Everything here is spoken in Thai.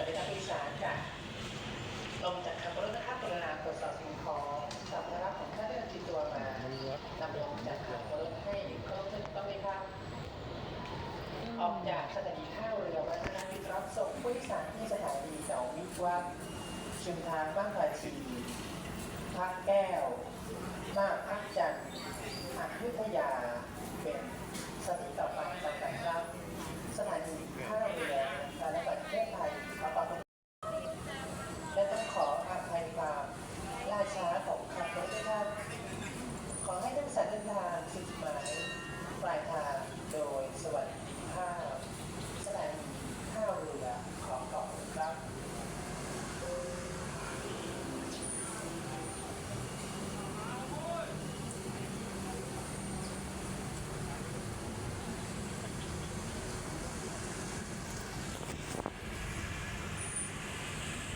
วัสดีครับผู้สารค่ะลงจากขับรถนะครับกรุณาตรวจสอบสิ่งของสัมภารของข้านที่ติดตัวมานำลงจากขับรถให้ครบต้องไหมครับออกจากสถานีท่าเรือวัฒนวิทรับส่งผู้โดยสารที่สถานีเสาวิทวัฒน์ชุมทางบ้านราชีพักแก้ว มากพักจันทร์อยุทยา